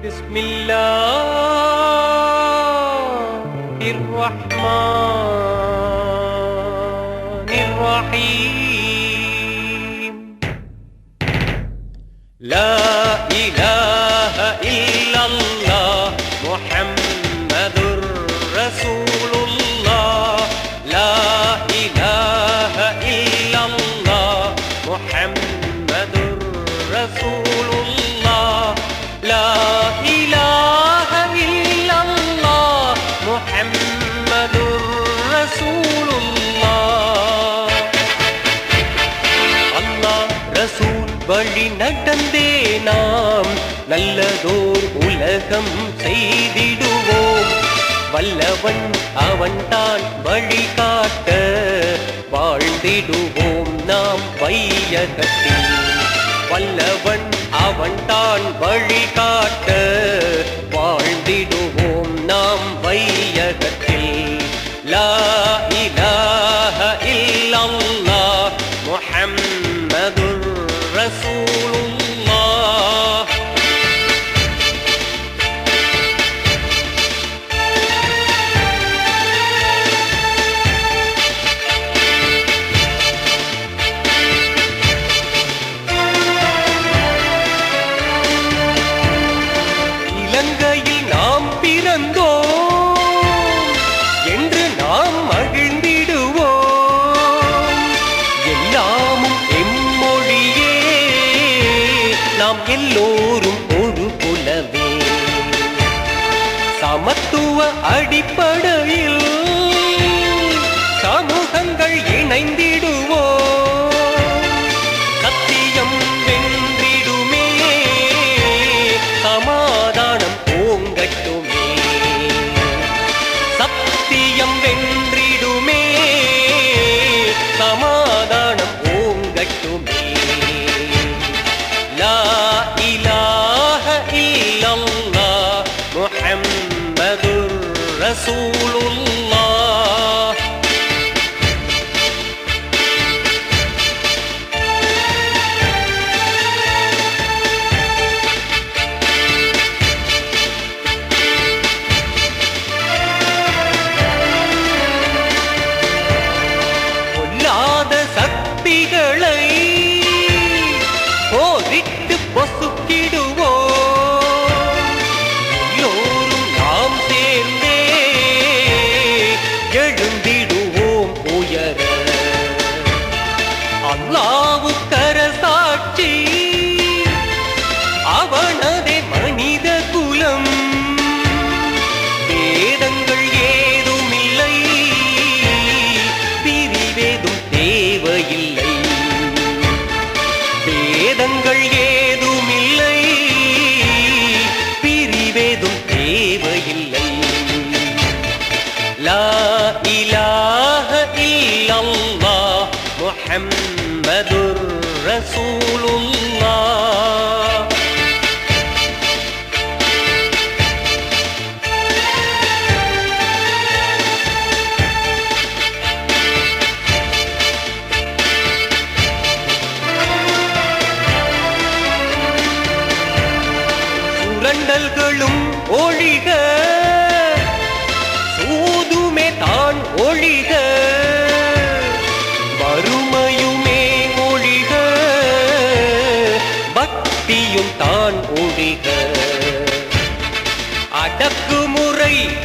بسم الله الرحمن الرحيم. لا إله நடந்தே நாம் நல்லதோர் உலகம் செய்திடுவோம். வல்லவன் அவன்தான் வழிகாட்ட வாழ்ந்திடுவோம் நாம் வையகத்தில். வல்லவன் அவன்தான் வழிகாட்ட எல்லோரும் ஒரு புலவே. சமத்துவ அடிப்படையில் சமூகங்கள் இணைந்திடுவோம் ரசூலுல்லாஹ் பொல்லாத சக்திகளை எழுந்திடும் சுரண்டல்களும் ஒழிக சூதுமே தான் ஒழிக.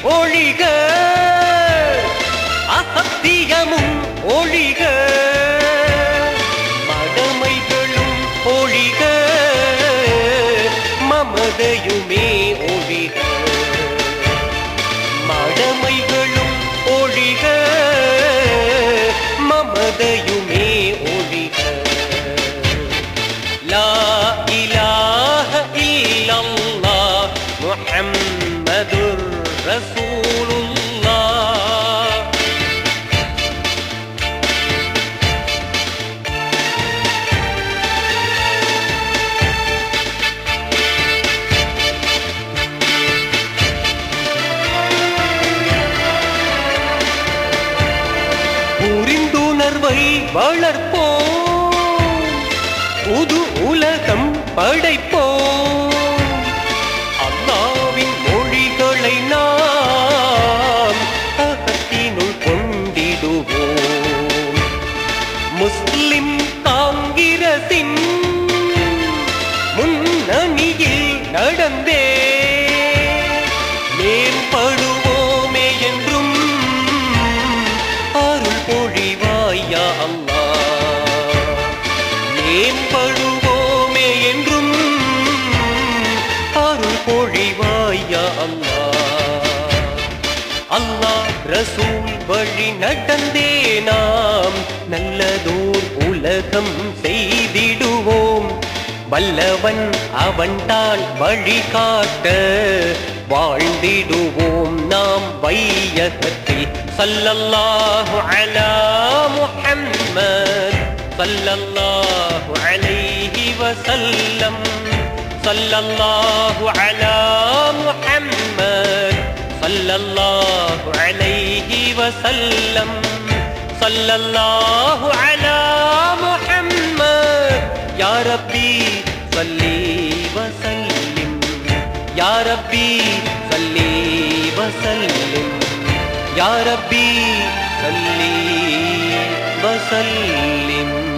ஒழிக. அசத்தியமும் ஒழிக. மடமைகளும் ஒழிக. மமதையுமே ஒழிக. உணர்வை வளர்ப்போம். புது உலகம் படைப்போம். அல்லாஹ். அல்லாஹ் ரசூல் வழி நடந்தே நாம் நல்லதோர் உலகம் செய்திடுவோம். வல்லவன் அவன்தான் வழிகாட்ட வாழ்ந்திடுவோம். நாம் வையகத்தில் சல்லல்லாஹு அலா முஹம்மத் சல்லல்லாஹு அலைஹி صلى الله على محمد، صلى الله عليه وسلم. صلى الله على محمد. يا ربي صلي وسلم. يا ربي صلي وسلم. يا ربي صلي وسلم.